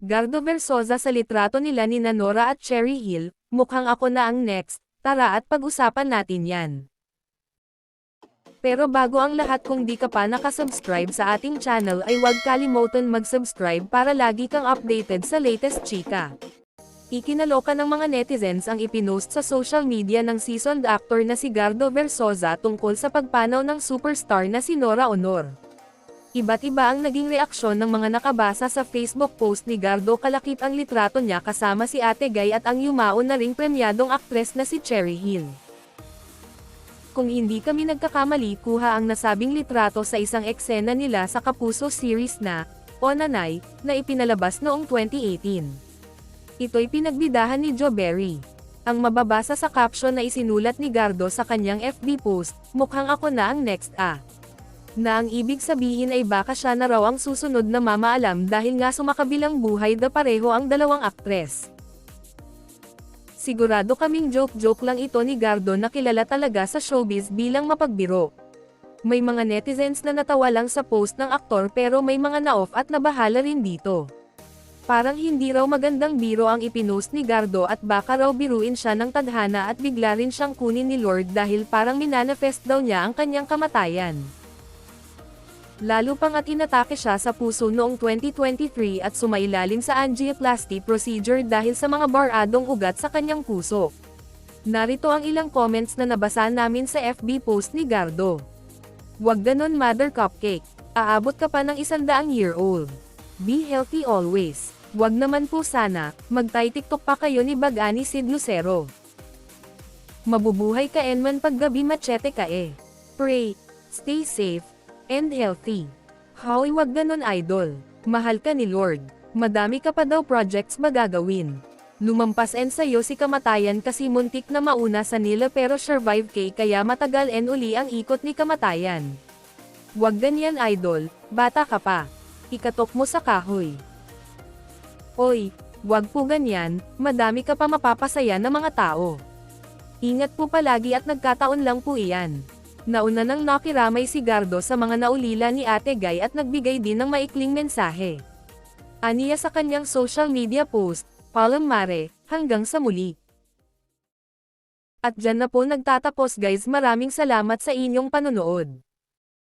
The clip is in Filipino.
Gardo Versosa sa litrato nila ni Nora at Cherry Hill, mukhang ako na ang next, tara at pag-usapan natin yan. Pero bago ang lahat kung di ka pa nakasubscribe sa ating channel ay huwag kalimutan mag-subscribe para lagi kang updated sa latest chika. Ikinaloka ng mga netizens ang ipinost sa social media ng seasoned actor na si Gardo Versosa tungkol sa pagpanaw ng superstar na si Nora Honor. Iba't iba ang naging reaksyon ng mga nakabasa sa Facebook post ni Gardo kalakip ang litrato niya kasama si Ate Gay at ang yumaon na ring premyadong aktres na si Cherry Hill. Kung hindi kami nagkakamali kuha ang nasabing litrato sa isang eksena nila sa Kapuso series na, O Nanay, na ipinalabas noong 2018. Ito'y pinagbidahan ni Joe Berry. Ang mababasa sa caption na isinulat ni Gardo sa kanyang FB post, mukhang ako na ang next ah na ang ibig sabihin ay baka siya na raw ang susunod na mamaalam dahil nga sumakabilang buhay na pareho ang dalawang aktres. Sigurado kaming joke-joke lang ito ni Gardo na kilala talaga sa showbiz bilang mapagbiro. May mga netizens na natawa lang sa post ng aktor pero may mga na-off at nabahala rin dito. Parang hindi raw magandang biro ang ipinost ni Gardo at baka raw biruin siya ng tadhana at bigla rin siyang kunin ni Lord dahil parang minanifest daw niya ang kanyang kamatayan. Lalo pang at inatake siya sa puso noong 2023 at sumailalim sa angioplasty procedure dahil sa mga baradong ugat sa kanyang puso. Narito ang ilang comments na nabasa namin sa FB post ni Gardo. Wag ganon mother cupcake. Aabot ka pa ng isandaang year old. Be healthy always. Wag naman po sana, magtay-tiktok pa kayo ni Bagani Sid Lucero. Mabubuhay ka enman paggabi machete ka eh. Pray, stay safe, and healthy. Hoy wag ganon idol. Mahal ka ni Lord. Madami ka pa daw projects magagawin. Lumampas en sa'yo si kamatayan kasi muntik na mauna sa nila pero survive kay kaya matagal en uli ang ikot ni kamatayan. Wag ganyan idol, bata ka pa. Ikatok mo sa kahoy. Oy, wag po ganyan, madami ka pa mapapasaya ng mga tao. Ingat po palagi at nagkataon lang po iyan. Nauna nang nakiramay si Gardo sa mga naulila ni Ate Gay at nagbigay din ng maikling mensahe. Aniya sa kanyang social media post, Palam Mare, hanggang sa muli. At dyan na po nagtatapos guys maraming salamat sa inyong panonood.